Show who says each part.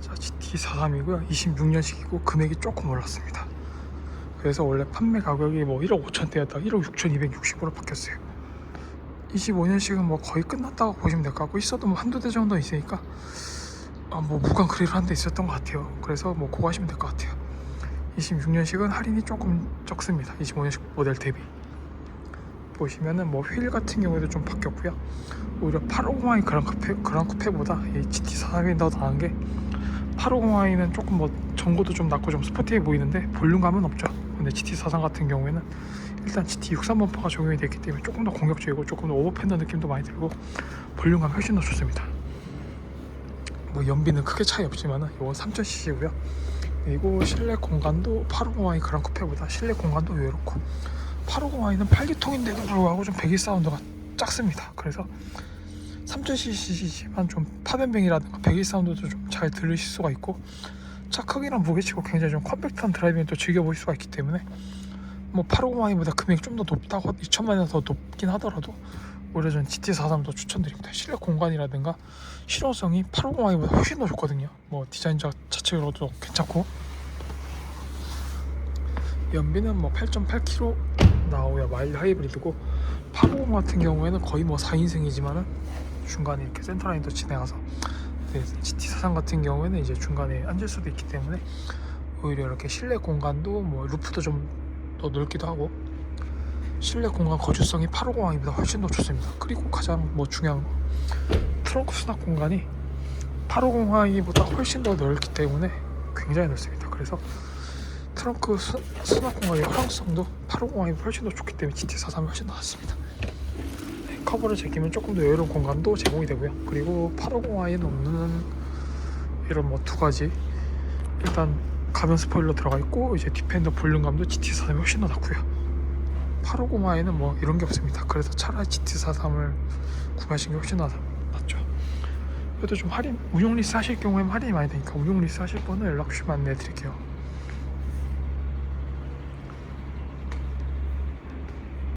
Speaker 1: 자, GT43이고요. 26년식이고 금액이 조금 올랐습니다. 그래서 원래 판매 가격이 뭐 1억 5천대였다가 1억 6,260으로 바뀌었어요. 25년식은 뭐 거의 끝났다고 보시면 될 것 같고 있어도 뭐 한두 대 정도 있으니까 아, 뭐 무관 그릴을 한대 있었던 것 같아요. 그래서 뭐 그거 하시면 될 것 같아요. 26년식은 할인이 조금 적습니다. 25년식 모델 대비. 보시면은 뭐 휠 같은 경우에도 좀 바뀌었고요. 오히려 850i 그랑 쿠페 그랑 쿠페보다 이 GT43이 더 나은 게 850i는 조금 뭐 전고도 좀 낮고 좀 스포티해 보이는데 볼륨감은 없죠. 근데 GT43 같은 경우에는 일단 GT63 범퍼가 적용이 됐기 때문에 조금 더 공격적이고 조금 더 오버팬더 느낌도 많이 들고 볼륨감 훨씬 더 좋습니다. 뭐 연비는 크게 차이 없지만은 이건 3000cc고요. 그리고 실내 공간도 850i 그랑 쿠페보다 실내 공간도 외롭고 850i는 8기통인데도 불구하고 좀 배기 사운드가 작습니다. 그래서 3000cc지만 좀 파변뱅이라든가 배기 사운드도 좀 잘 들으실 수가 있고 차 크기랑 무게치고 굉장히 좀 컴팩트한 드라이빙을 또 즐겨보실 수가 있기 때문에 뭐 850i보다 금액이 좀 더 높다고 2천만 원 더 높긴 하더라도 오히려 전 GT43도 추천드립니다. 실내 공간이라든가 실용성이 850i보다 훨씬 더 좋거든요. 뭐 디자인적 자체로도 괜찮고 연비는 뭐 8.8km 나오야 마일드 하이브리드고 850 같은 경우에는 거의 뭐 4인승이지만은 중간에 이렇게 센터라인도 지나가서 네, GT43 같은 경우에는 이제 중간에 앉을 수도 있기 때문에 오히려 이렇게 실내 공간도 뭐 루프도 좀 더 넓기도 하고 실내 공간 거주성이 850i보다 훨씬 더 좋습니다. 그리고 가장 뭐 중요한 거 트렁크 수납 공간이 850i보다 훨씬 더 넓기 때문에 굉장히 넓습니다. 그래서 트렁크 수, 수납 공간의 활용성도 850i보다 훨씬 더 좋기 때문에 GT43이 훨씬 더 낫습니다. 네, 커버를 제끼면 조금 더 여유로운 공간도 제공이 되고요. 그리고 850i에는 없는 이런 뭐 두 가지 일단 가변 스포일러 들어가 있고 이제 디펜더 볼륨감도 GT43이 훨씬 더 낫고요. 850i는 뭐 이런 게 없습니다. 그래서 차라리 GT43을 구매하시는 게 훨씬 더 낫죠. 그래도 좀 할인 운용 리스 하실 경우에는 할인이 많이 되니까 운용 리스 하실 분은 연락 주시면 안내해 드릴게요.